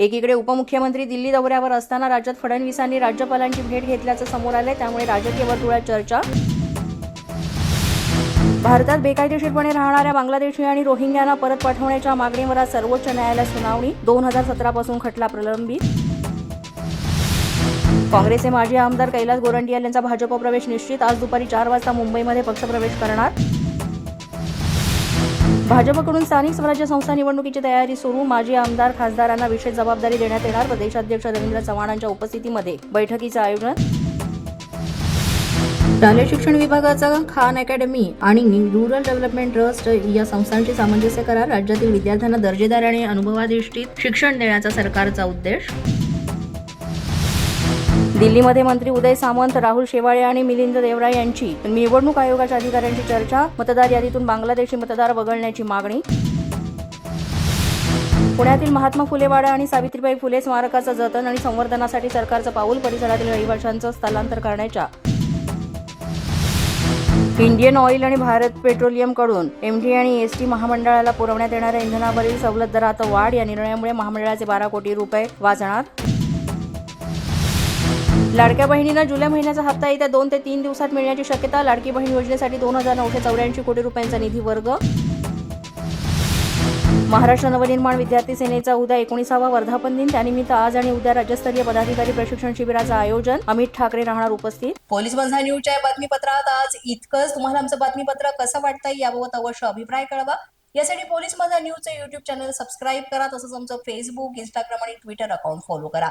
एकीकडे उपमुख्यमंत्री दिल्ली दौऱ्यावर असताना राज्यात फडणवीसांनी राज्यपालांची भेट घेतल्याचं समोर आलंय त्यामुळे राजकीय वर्तुळात चर्चा. भारतात बेकायदेशीरपणे राहणाऱ्या बांगलादेशी आणि रोहिंग्यांना परत पाठवण्याच्या मागणीवर आज सर्वोच्च न्यायालयात सुनावणी दोन हजार सतरापासून खटला प्रलंबित. काँग्रेसचे माजी आमदार कैलास गोरंटियाल यांचा भाजप प्रवेश निश्चित आज दुपारी चार वाजता मुंबईमध्ये पक्षप्रवेश करणार. भाजपकडून स्थानिक स्वराज्य संस्था निवडणुकीची तयारी सुरू. माजी आमदार खासदारांना विशेष जबाबदारी देण्यात येणार. प्रदेशाध्यक्ष रवींद्र चव्हाणांच्या उपस्थितीमध्ये बैठकीचं आयोजन. शालेय शिक्षण विभागाचा खान अकॅडमी आणि रुरल डेव्हलपमेंट ट्रस्ट या संस्थांशी सामंजस्य करार. राज्यातील विद्यार्थ्यांना दर्जेदार आणि अनुभवाधिष्ठित शिक्षण देण्याचा सरकारचा उद्देश. दिल्लीमध्ये मंत्री उदय सामंत राहुल शेवाळे आणि मिलिंद देवरा यांची निवडणूक आयोगाच्या अधिकाऱ्यांची चर्चा मतदार यादीतून बांगलादेशी मतदार वगळण्याची मागणी. पुण्यातील महात्मा फुले वाडा आणि सावित्रीबाई फुले स्मारकाचं जतन आणि संवर्धनासाठी सरकारचं पाऊल परिसरातील रहिवाशांचं स्थलांतर करण्याच्या. इंडियन ऑइल आणि भारत पेट्रोलियमकडून एमटी आणि एसटी महामंडळाला पुरवण्यात येणाऱ्या इंधनावरील सवलत दरात वाढ या निर्णयामुळे महामंडळाचे बारा कोटी रुपये वाचणार. लाडक्या बहिणींना जुलै महिन्याचा हप्ता येत्या दोन ते तीन दिवसात मिळण्याची शक्यता लाडकी बहीण योजनेसाठी दोन हजार नऊशे चौऱ्याऐंशी कोटी रुपयांचा निधी वर्ग. महाराष्ट्र नवनिर्माण विद्यार्थी सेनेचा उद्या एकोणीसावा वर्धापन दिन. त्यानिमित्त आज आणि उद्या राज्यस्तरीय पदाधिकारी प्रशिक्षण शिबिराचं आयोजन. अमित ठाकरे राहणार उपस्थित. पोलीस बंधा न्यूजच्या बातमीपत्रात आज इतकंच. तुम्हाला आमचं बातमीपत्र कसं वाटतंय याबाबत अवश्य अभिप्राय कळवा. यासाठी पोलीस माझा न्यूजचं युट्यूब चॅनल सबस्क्राईब करा. तसंच आमचं फेसबुक इंस्टाग्राम आणि ट्विटर अकाउंट फॉलो करा.